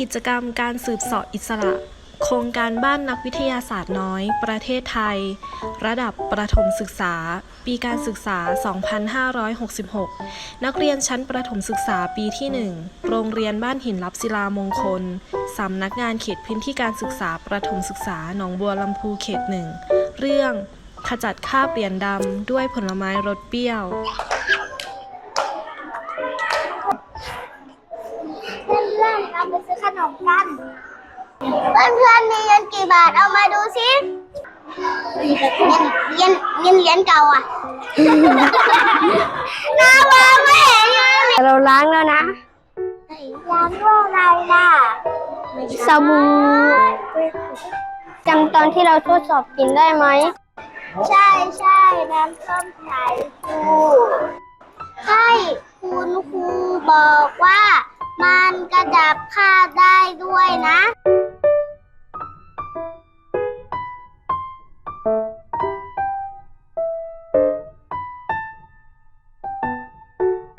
กิจกรรมการสืบเสาะอิสระ โครงการบ้านนักวิทยาศาสตร์น้อย ประเทศไทย ระดับประถมศึกษา ปีการศึกษา 2566 นักเรียนชั้นประถมศึกษาปีที่ 1 โรงเรียนบ้านหินลับศิลามงคล สำนักงานเขตพื้นที่การศึกษาประถมศึกษาหนองบัวลำพูเขตหนึ่ง เรื่องขจัดคราบเหรียญดำด้วยผลไม้รสเปรี้ยว พื่อนๆเราไปซื้อขนมกัน เพื่อนๆมีเงินกี่บาทเอามาดูสิเงินเงินเหรียญเก่าอะน้าวางไม่เห็นเลยเราล้างแล้วนะล้างด้วยอะไรล่ะสบู่จำตอนที่เราทดสอบกินได้ไหม ใช่ใช่น้ำส้มสายชูใช่คุณครูบอกว่า มันกระจับค่าได้ด้วยนะ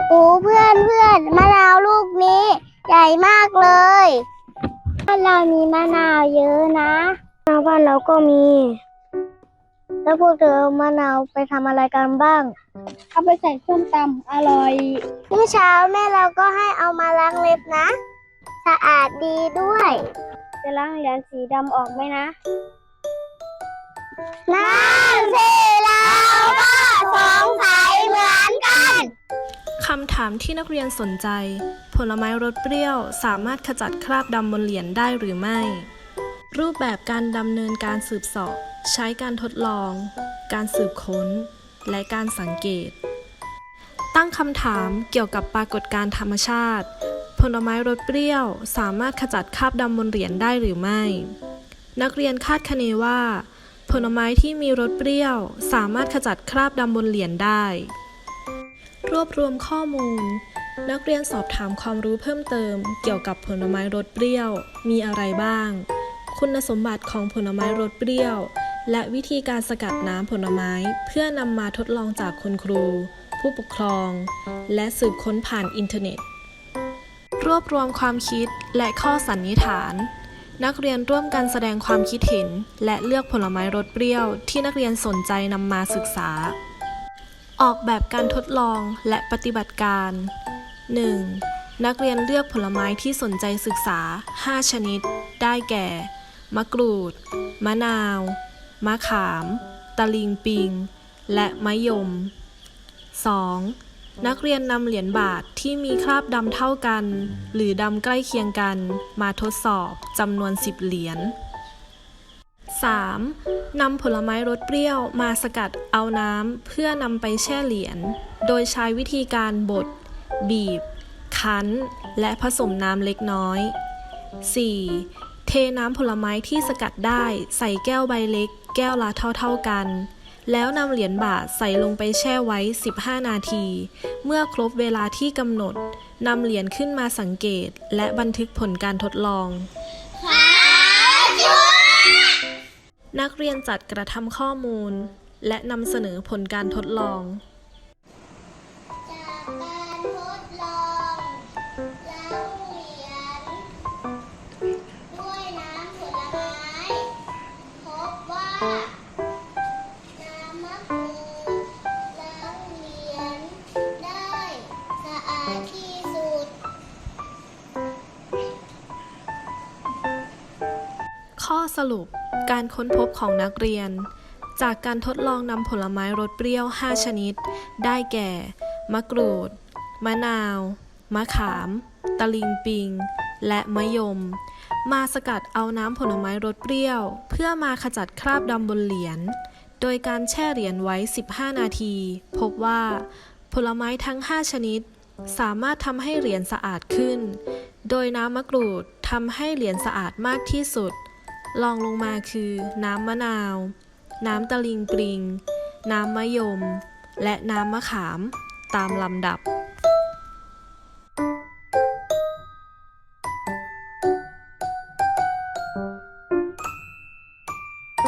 โอ้เพื่อนเพื่อนมะนาวลูกนี้ ใหญ่มากเลยบ้านเรามีมะนาวเยอะนะบ้านเราก็มี แล้วพวกเธอเอามะนาวไปทำอะไรกันบ้าง เอาไปใส่ส้มตำอร่อยเมื่อเช้าแม่เราก็ให้เอามาล้างเล็บนะ สะอาดดีด้วย จะล้างเหรียญสีดำออกไหมนะนั่นสิเราก็สงสัยเหมือนกัน คำถามที่นักเรียนสนใจ ผลไม้รสเปรี้ยวสามารถขจัดคราบดำบนเหรียญได้หรือไม่ รูปแบบการดำเนินการสืบเสอบ ใช้การทดลอง การสืบค้น และการสังเกต ตั้งคำถามเกี่ยวกับปรากฏการธรรมชาติ ผลไม้รสเปรี้ยวสามารถขจัดคราบดำบนเหรียญได้หรือไม่ นักเรียนคาดคะเนว่า ผลไม้ที่มีรสเปรี้ยว สามารถขจัดคราบดำบนเหรียญได้ รวบรวมข้อมูล นักเรียนสอบถามความรู้เพิ่มเติม เกี่ยวกับผลไม้รสเปรี้ยว มีอะไรบ้าง คุณสมบัติของผลไม้รสเปรี้ยว และวิธีการสกัดน้ำผลไม้เพื่อนำมาทดลองจากคุณครู ผู้ปกครอง และสืบค้นผ่านอินเทอร์เน็ต รวบรวมความคิดและข้อสันนิษฐาน นักเรียนร่วมกันแสดงความคิดเห็น และเลือกผลไม้รสเปรี้ยวที่นักเรียนสนใจนำมาศึกษา ออกแบบการทดลองและปฏิบัติการ 1. นักเรียนเลือกผลไม้ที่สนใจศึกษา 5 ชนิด ได้แก่ มะกรูด มะนาว มะขาม ตะลิงปิง และมะยม 2. นักเรียนนำเหรียญบาทที่มีคราบดำเท่ากัน หรือดำใกล้เคียงกัน มาทดสอบจำนวน 10 เหรียญ 3. นำผลไม้รสเปรี้ยวมาสกัดเอาน้ำเพื่อนำไปแช่เหรียญ โดยใช้วิธีการบด บีบ คั้น และผสมน้ำเล็กน้อย 4. เทน้ำผลไม้ที่สกัดได้ใส่แก้วใบเล็ก แก้วละเท่าๆกัน แล้วนำเหรียญบาทใส่ลงไปแช่ไว้ 15 นาที เมื่อครบเวลาที่กำหนดนำเหรียญขึ้นมาสังเกต และบันทึกผลการทดลองนักเรียนจัดกระทำข้อมูล และนำเสนอผลการทดลอง ข้อสรุปการค้นพบของนักเรียน จากการทดลองนำผลไม้รสเปรี้ยว 5 ชนิด ได้แก่ มะกรูด มะนาว มะขาม ตะลิงปิง และมะยม มาสกัดเอาน้ำผลไม้รสเปรี้ยว เพื่อมาขจัดคราบดำบนเหรียญ โดยการแช่เหรียญไว้ 15 นาที พบว่า ผลไม้ทั้ง 5 ชนิด สามารถทำให้เหรียญสะอาดขึ้น โดยน้ำมะกรูดทำให้เหรียญสะอาดมากที่สุดลองลงมาคือ น้ำมะนาว น้ำตะลิงปริง น้ำมะยม และน้ำมะขาม ตามลำดับ